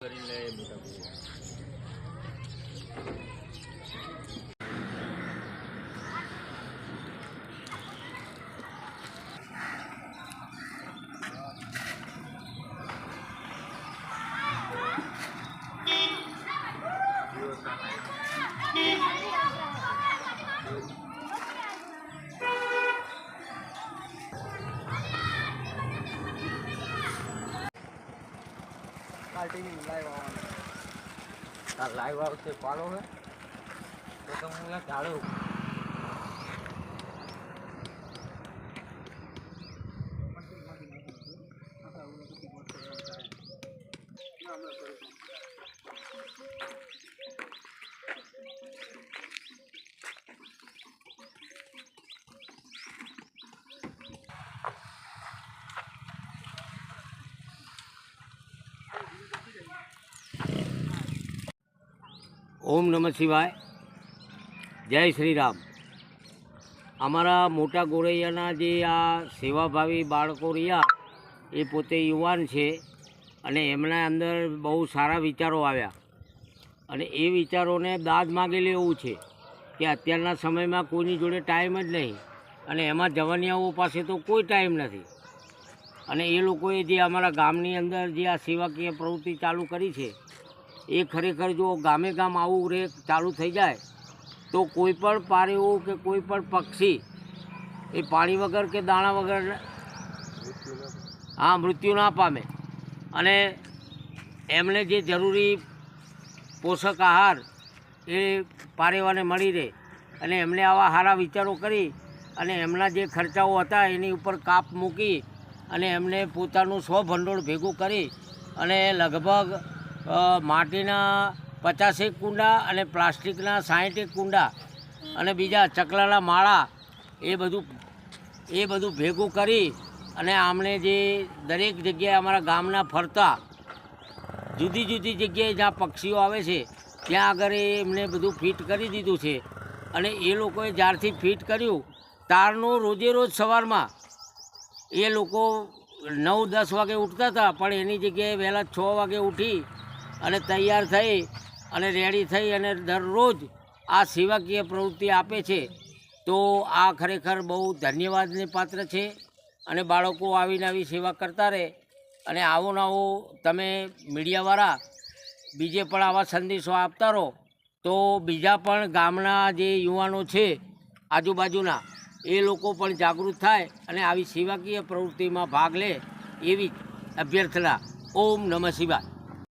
કરીને મોટા ભાઈ આ લાઈવ આવશે પાલો હે. તો તો હું અહીંયા ચાલુ ઓમ નમઃ શિવાય. જય શ્રી રામ. અમારા મોટા ગોરૈયાના જે આ સેવાભાવી બાળકો રહ્યા, એ પોતે યુવાન છે અને એમના અંદર બહુ સારા વિચારો આવ્યા. અને એ વિચારોને દાદ માગેલી એવું છે કે અત્યારના સમયમાં કોઈની જોડે ટાઈમ જ નહીં અને એમાં જવાનિયાઓ પાસે તો કોઈ ટાઈમ નથી. અને એ લોકોએ જે અમારા ગામની અંદર જે આ સેવાકીય પ્રવૃત્તિ ચાલુ કરી છે એ ખરેખર જો ગામે ગામ આવું રે, ચાલુ થઈ જાય, તો કોઈ પણ પારેવું કે કોઈ પણ પક્ષી એ પાણી વગર કે દાણા વગર હા, મૃત્યુ ના પામે. અને એમને જે જરૂરી પોષક આહાર એ પારેવાને મળી રહે અને એમને આવા સારા વિચારો કરી અને એમના જે ખર્ચાઓ હતા એની ઉપર કાપ મૂકી અને એમને પોતાનું સ્વભંડોળ ભેગું કરી અને લગભગ માટીના પચાસેક કુંડા અને પ્લાસ્ટિકના સાહીઠેક કુંડા અને બીજા ચકલાના માળા એ બધું એ બધું ભેગું કરી અને આમણે જે દરેક જગ્યાએ અમારા ગામના ફરતા, જુદી જુદી જગ્યાએ જ્યાં પક્ષીઓ આવે છે, ત્યાં આગળ એમણે બધું ફિટ કરી દીધું છે. અને એ લોકોએ જ્યારથી ફિટ કર્યું, તારનું રોજે રોજ સવારમાં એ લોકો નવ દસ વાગે ઉઠતા હતા, પણ એની જગ્યાએ વહેલા છ વાગે ઉઠી અને તૈયાર થઈ અને રેડી થઈ અને દરરોજ આ સેવાકીય પ્રવૃત્તિ આપે છે, તો આ ખરેખર બહુ ધન્યવાદને પાત્ર છે. અને બાળકો આવીને આવી સેવા કરતા રહે અને આવો નવો તમે મીડિયાવાળા બીજે પણ આવા સંદેશો આપતા રહો, તો બીજા પણ ગામના જે યુવાનો છે આજુબાજુના, એ લોકો પણ જાગૃત થાય અને આવી સેવાકીય પ્રવૃત્તિમાં ભાગ લે એવી અભ્યર્થના. ઓમ નમઃ શિવાય.